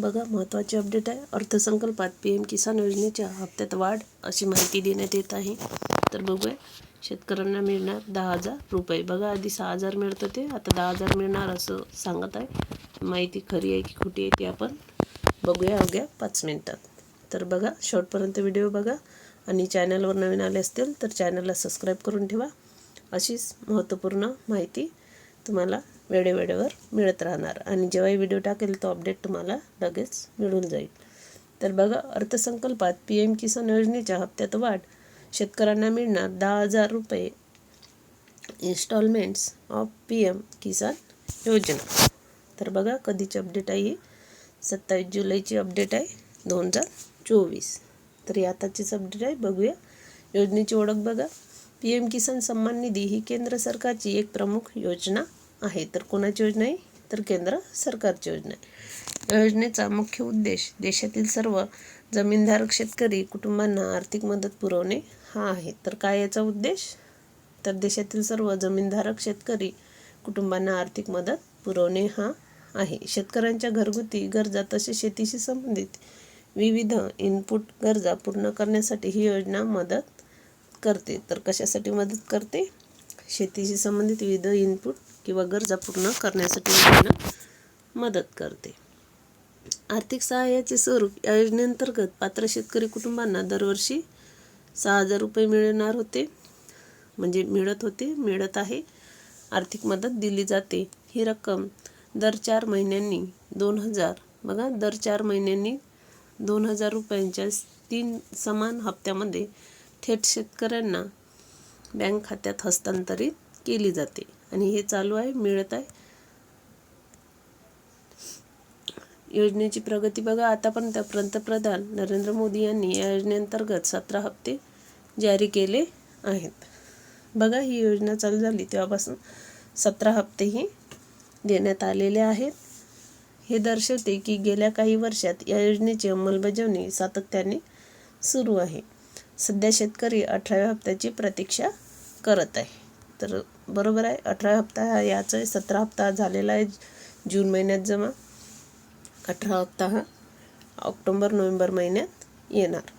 बघा महत्त्वाची अपडेट आहे. अर्थसंकल्पात पी एम किसान योजनेच्या हप्त्यात वाढ अशी माहिती देण्यात येत आहे. तर बघूया शेतकऱ्यांना मिळणार दहा हजार रुपये. बघा आधी सहा हजार मिळत होते आता दहा हजार मिळणार असं सांगत आहे. माहिती खरी आहे की खोटी आहे ती आपण बघूया अवघ्या पाच मिनटात. तर बघा शेवटपर्यंत व्हिडिओ बघा. आणि चॅनलवर नवीन आले असतील तर चॅनलला सबस्क्राईब करून ठेवा. अशीच महत्त्वपूर्ण माहिती तुम्हाला वेळेवेळेवर मिळत राहणार. आणि जेव्हाही व्हिडिओ टाकेल तो अपडेट तुम्हाला लगेच मिळून जाईल. तर बघा अर्थसंकल्पात पी एम किसान योजनेच्या हप्त्यात वाढ. शेतकऱ्यांना मिळणार दहा हजार रुपये installments of P M Kisan योजना. तर बघा कधीची अपडेट आहे ही? सत्तावीस जुलैची अपडेट आहे दोन हजार चोवीस. तर ही आताचीच अपडेट आहे. बघूया. योजनेची ओळख बघा. पी एम किसान सन्मान निधी ही केंद्र सरकारची एक प्रमुख योजना आहे. तर कोणाची योजना आहे? तर केंद्र सरकारची योजना आहे. या योजनेचा मुख्य उद्देश देशातील सर्व जमीनधारक शेतकरी कुटुंबांना आर्थिक मदत पुरवणे हा आहे. तर काय याचा उद्देश? तर देशातील सर्व जमीनधारक शेतकरी कुटुंबांना आर्थिक मदत पुरवणे हा आहे. शेतकऱ्यांच्या घरगुती गरजा तसेच शेतीशी संबंधित विविध इनपुट गरजा पूर्ण करण्यासाठी ही योजना मदत करते. तर कशासाठी मदत करते? शेतीशी संबंधित विविध इनपुट किंवा गरजा पूर्ण करण्यासाठी योजना मदत करते. आर्थिक सहाय्याचे स्वरूप या योजनेअंतर्गत पात्र शेतकरी कुटुंबांना दरवर्षी सहा हजार रुपये मिळणार होते. म्हणजे मिळत होते मिळत आहे. आर्थिक मदत दिली जाते. ही रक्कम दर चार महिन्यांनी दोन हजार बघा दर चार महिन्यांनी दोन हजार रुपयांच्या तीन समान हप्त्यामध्ये थेट शेतकऱ्यांना बँक खात्यात हस्तांतरित केली जाते. आणि हे चालू आहे मिळत आहे. योजनेची प्रगती बघा आतापर्यंत पंतप्रधान नरेंद्र मोदी यांनी या योजनेअंतर्गत सतरा हप्ते जारी केले आहेत. बघा ही योजना चालू झाली तेव्हापासून सतरा हप्तेही देण्यात आलेले आहेत. हे दर्शवते की गेल्या काही वर्षात या योजनेची अंमलबजावणी सातत्याने सुरू आहे. सध्या शेतकरी अठराव्या हप्त्याची प्रतीक्षा करत आहे. तर बरोबर आहे. अठरा हप्ता हा याचा आहे. सतरा हप्ता झालेला आहे. जून महिन्यात जमा. अठरा हप्ता हा ऑक्टोंबर नोव्हेंबर महिन्यात येणार.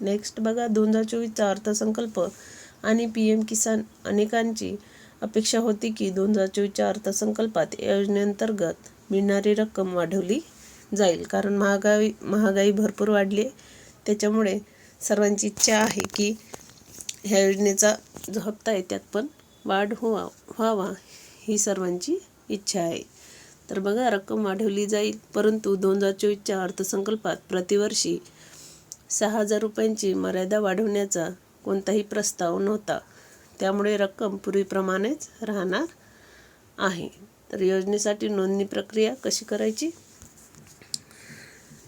नेक्स्ट बघा दोन हजार चोवीसचा अर्थसंकल्प आणि पी एम किसान अनेकांची अपेक्षा होती की दोन हजार चोवीसच्या अर्थसंकल्पात या योजनेअंतर्गत मिळणारी रक्कम वाढवली जाईल. कारण महागाई महागाई भरपूर वाढली आहे. त्याच्यामुळे सर्वांची इच्छा आहे की ह्या योजनेचा जो हप्ता आहे त्यात पण वाढ व्हावा व्हावा ही सर्वांची इच्छा आहे. तर बघा रक्कम वाढवली जाईल परंतु दोन हजार चोवीसच्या अर्थसंकल्पात प्रतिवर्षी सहा हजार रुपयांची मर्यादा वाढवण्याचा कोणताही प्रस्ताव नव्हता. त्यामुळे रक्कम पूर्वीप्रमाणेच राहणार आहे. तर योजनेसाठी नोंदणी प्रक्रिया कशी करायची?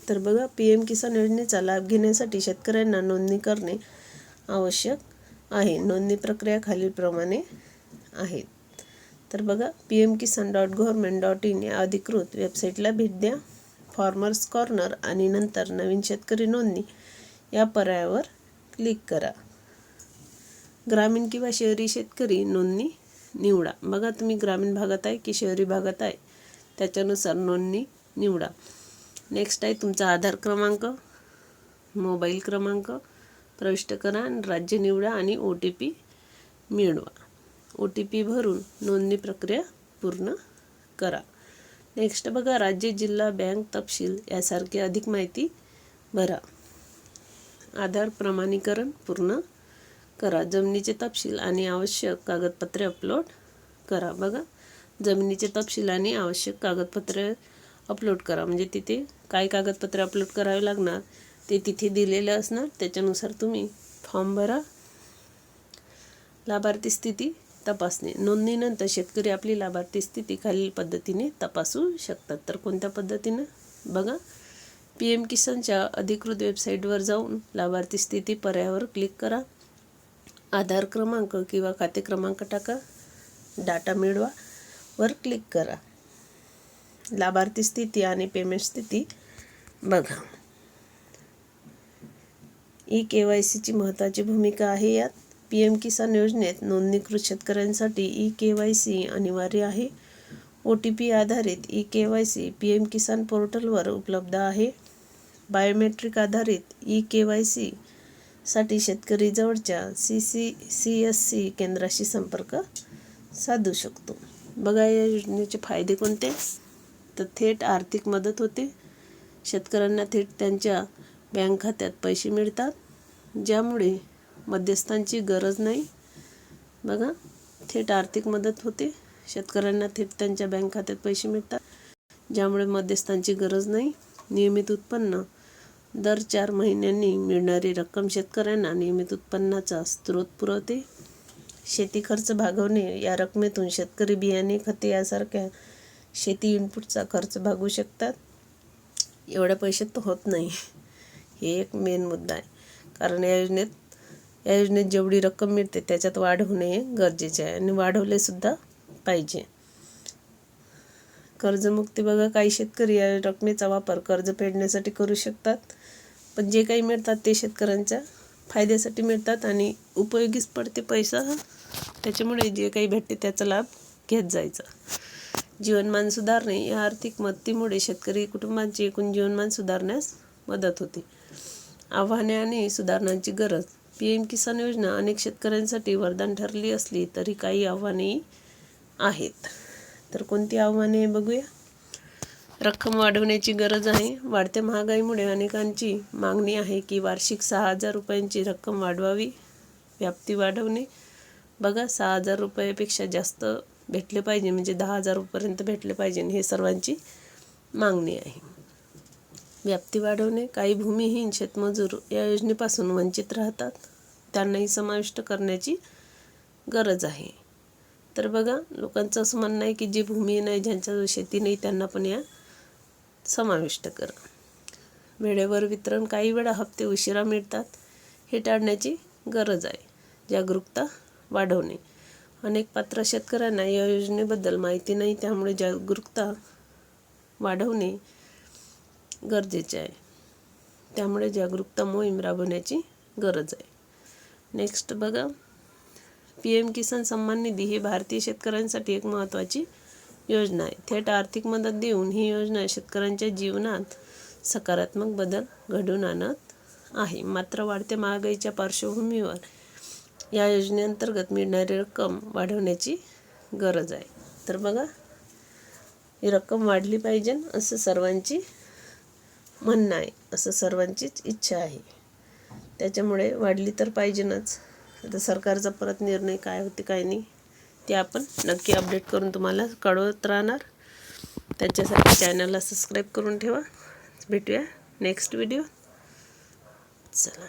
तर बघा पी एम किसान योजनेचा लाभ घेण्यासाठी शेतकऱ्यांना नोंदणी करणे आवश्यक आहे. नोंदणी प्रक्रिया खालीलप्रमाणे आहेत तर बघा P M Kisan dot government dot in या अधिकृत वेबसाईटला भेट द्या. फार्मर्स कॉर्नर आणि नंतर नवीन शेतकरी नोंदणी या पर्यायावर क्लिक करा. ग्रामीण किंवा शहरी शेतकरी नोंदणी निवडा. बघा तुम्ही ग्रामीण भागात आहे की शहरी भागात आहे? त्याच्यानुसार नोंदणी निवडा. नेक्स्ट आहे तुमचा आधार क्रमांक मोबाईल क्रमांक प्रविष्ट करा आणि राज्य निवडा आणि ओ टी पी मिळवा. ओ टी पी भरून नोंदणी प्रक्रिया पूर्ण करा. नेक्स्ट बघा राज्य जिल्हा बँक तपशील यासारखी अधिक माहिती भरा. आधार प्रमाणीकरण पूर्ण करा. जमिनीचे तपशील आणि आवश्यक कागदपत्रे अपलोड करा. बघा जमिनीचे तपशील आणि आवश्यक कागदपत्रे अपलोड करा. म्हणजे तिथे काय कागदपत्रे अपलोड करावे लागणार? ते तिथे दिलेलं असणार त्याच्यानुसार तुम्ही फॉर्म भरा. लाभार्थी स्थिती तपासणे. नोंदणीनंतर शेतकरी आपली लाभार्थी स्थिती खालील पद्धतीने तपासू शकतात. तर कोणत्या पद्धतीनं? बघा. पी एम किसानच्या अधिकृत वेबसाईटवर जाऊन लाभार्थी स्थिती पर्यायावर क्लिक करा. आधार क्रमांक किंवा खाते क्रमांक टाका. डाटा मिळवा. वर क्लिक करा. लाभार्थी स्थिती आणि पेमेंट स्थिती बघा. ई के वाय सीची महत्त्वाची भूमिका आहे. यात पी एम किसान योजनेत नोंदणीकृत शेतकऱ्यांसाठी ई के वाय सी अनिवार्य आहे. ओ टी पी आधारित E K Y C P M Kisan पोर्टलवर उपलब्ध आहे. बायोमेट्रिक आधारित ई के वाय सी साठी शेतकरी जवळच्या C C C S C केंद्राशी संपर्क साधू शकतो. बघा या योजनेचे फायदे कोणते? तर थेट आर्थिक मदत होते. शेतकऱ्यांना थेट त्यांच्या बँक खात्यात पैसे मिळतात ज्यामुळे मध्यस्थांची गरज नाही. बघा थेट आर्थिक मदत होते. शेतकऱ्यांना थेट त्यांच्या बँक खात्यात पैसे मिळतात ज्यामुळे मध्यस्थांची गरज नाही. नियमित उत्पन्न दर चार महिन्यांनी मिळणारी रक्कम शेतकऱ्यांना नियमित उत्पन्नाचा स्रोत पुरवते. शेती खर्च भागवणे या रकमेतून शेतकरी बियाणे खते यासारख्या शेती इनपुटचा खर्च भागवू शकतात. एवढ्या पैशात तर होत नाही. हे एक मेन मुद्दा आहे. कारण या योजनेत या योजनेत जेवढी रक्कम मिळते त्याच्यात वाढ होणे गरजेचे आहे. आणि वाढवलेसुद्धा पाहिजे. कर्जमुक्ती बघा काही शेतकरी या रकमेचा वापर कर्ज फेडण्यासाठी करू शकतात. पण जे काही मिळतात ते शेतकऱ्यांच्या फायद्यासाठी मिळतात आणि उपयोगीच पडते पैसा. त्याच्यामुळे जे काही भेटते त्याचा लाभ घेत जायचा. जीवनमान सुधारणे या आर्थिक मदतीमुळे शेतकरी कुटुंबांचे एकूण जीवनमान सुधारण्यास मदत होते. आव्हाने आणि सुधारणांची गरज. पी एम किसान योजना अनेक शेतकऱ्यांसाठी वरदान ठरली असली तरी काही आव्हानेही आहेत. तर कोणती आव्हाने बघूया? रक्कम वाढवण्याची गरज आहे. वाढत्या महागाईमुळे अनेकांची मागणी आहे की वार्षिक सहा हजार रुपयांची रक्कम वाढवावी. व्याप्ती वाढवणे. बघा सहा हजार रुपयापेक्षा जास्त भेटले पाहिजे म्हणजे दहा हजार रुपयापर्यंत भेटले पाहिजे हे सर्वांची मागणी आहे. व्याप्ती वाढवणे काही भूमिहीन शेतमजूर या योजनेपासून वंचित राहतात. त्यांनाही समाविष्ट करण्याची गरज आहे. तर बघा लोकांचं असं म्हणणं आहे की जे भूमिहीन आहे ज्यांच्याजवळ शेती नाही त्यांना पण या समाविष्ट करा. वेळेवर वितरण काही वेळा हप्ते उशिरा मिळतात. हे टाळण्याची गरज आहे. जागरूकता वाढवणे. अनेक पात्र शेतकऱ्यांना या योजनेबद्दल माहिती नाही त्यामुळे जागरूकता वाढवणे गरजेचे आहे. त्यामुळे जागरूकता मोहीम राबवण्याची गरज आहे. नेक्स्ट बघा. पी एम किसान सन्मान निधी ही भारतीय शेतकऱ्यांसाठी एक महत्त्वाची योजना आहे. थेट आर्थिक मदत देऊन ही योजना शेतकऱ्यांच्या जीवनात सकारात्मक बदल घडून आणत आहे. मात्र वाढत्या महागाईच्या पार्श्वभूमीवर या योजनेअंतर्गत मिळणारी रक्कम वाढवण्याची गरज आहे. तर बघा ही रक्कम वाढली पाहिजे असं सर्वांची म्हणणं आहे असं सर्वांचीच इच्छा आहे. त्याच्यामुळे वाढली तर पाहिजेनच. आता सरकारचा परत निर्णय काय होते काय नाही ते आपण नक्की अपडेट करून तुम्हाला कळवत राहणार. त्याच्यासाठी चॅनलला सबस्क्राईब करून ठेवा. भेटूया नेक्स्ट व्हिडिओ. चला.